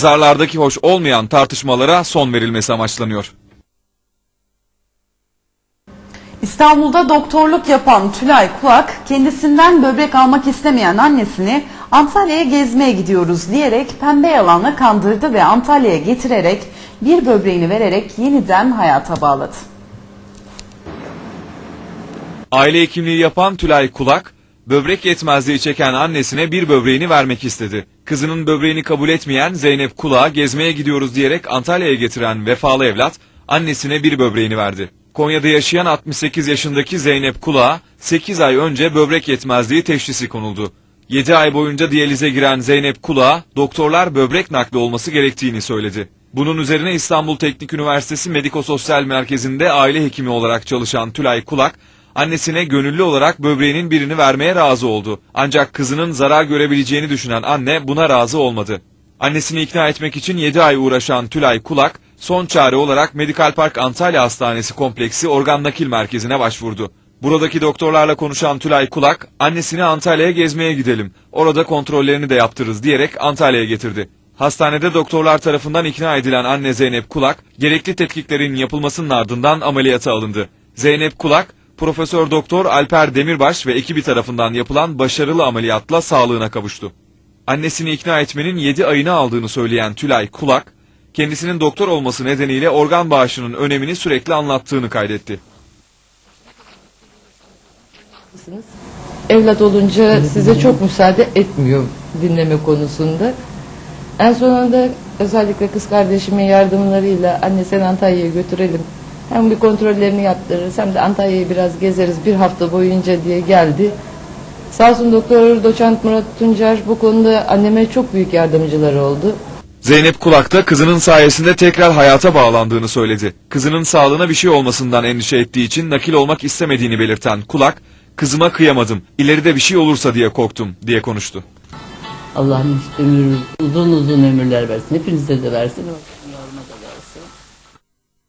Zarlardaki hoş olmayan tartışmalara son verilmesi amaçlanıyor. İstanbul'da doktorluk yapan Tülay Kulak kendisinden böbrek almak istemeyen annesini Antalya'ya gezmeye gidiyoruz diyerek pembe yalanla kandırdı ve Antalya'ya getirerek bir böbreğini vererek yeniden hayata bağladı. Aile hekimliği yapan Tülay Kulak, böbrek yetmezliği çeken annesine bir böbreğini vermek istedi. Kızının böbreğini kabul etmeyen Zeynep Kulak'a gezmeye gidiyoruz diyerek Antalya'ya getiren vefalı evlat, annesine bir böbreğini verdi. Konya'da yaşayan 68 yaşındaki Zeynep Kulak'a 8 ay önce böbrek yetmezliği teşhisi konuldu. 7 ay boyunca diyalize giren Zeynep Kulak'a doktorlar böbrek nakli olması gerektiğini söyledi. Bunun üzerine İstanbul Teknik Üniversitesi Medikososyal Merkezi'nde aile hekimi olarak çalışan Tülay Kulak, annesine gönüllü olarak böbreğinin birini vermeye razı oldu. Ancak kızının zarar görebileceğini düşünen anne buna razı olmadı. Annesini ikna etmek için 7 ay uğraşan Tülay Kulak, son çare olarak Medikal Park Antalya Hastanesi kompleksi organ nakil merkezine başvurdu. Buradaki doktorlarla konuşan Tülay Kulak, annesini Antalya'ya gezmeye gidelim, orada kontrollerini de yaptırırız diyerek Antalya'ya getirdi. Hastanede doktorlar tarafından ikna edilen anne Zeynep Kulak, gerekli tetkiklerin yapılmasının ardından ameliyata alındı. Zeynep Kulak, Profesör Doktor Alper Demirbaş ve ekibi tarafından yapılan başarılı ameliyatla sağlığına kavuştu. Annesini ikna etmenin 7 ayını aldığını söyleyen Tülay Kulak, kendisinin doktor olması nedeniyle organ bağışının önemini sürekli anlattığını kaydetti. Evlat olunca size çok müsaade etmiyor dinleme konusunda. En sonunda özellikle kız kardeşimin yardımlarıyla anne sen Antalya'ya götürelim. Hem bir kontrollerini yaptırırız hem de Antalya'yı biraz gezeriz bir hafta boyunca diye geldi. Sağ olsun doktor doçent Murat Tuncer bu konuda anneme çok büyük yardımcıları oldu. Zeynep Kulak da kızının sayesinde tekrar hayata bağlandığını söyledi. Kızının sağlığına bir şey olmasından endişe ettiği için nakil olmak istemediğini belirten Kulak, kızıma kıyamadım, ileride bir şey olursa diye korktum diye konuştu. Allah'ın ömür, uzun uzun ömürler versin. Hepinize de versin.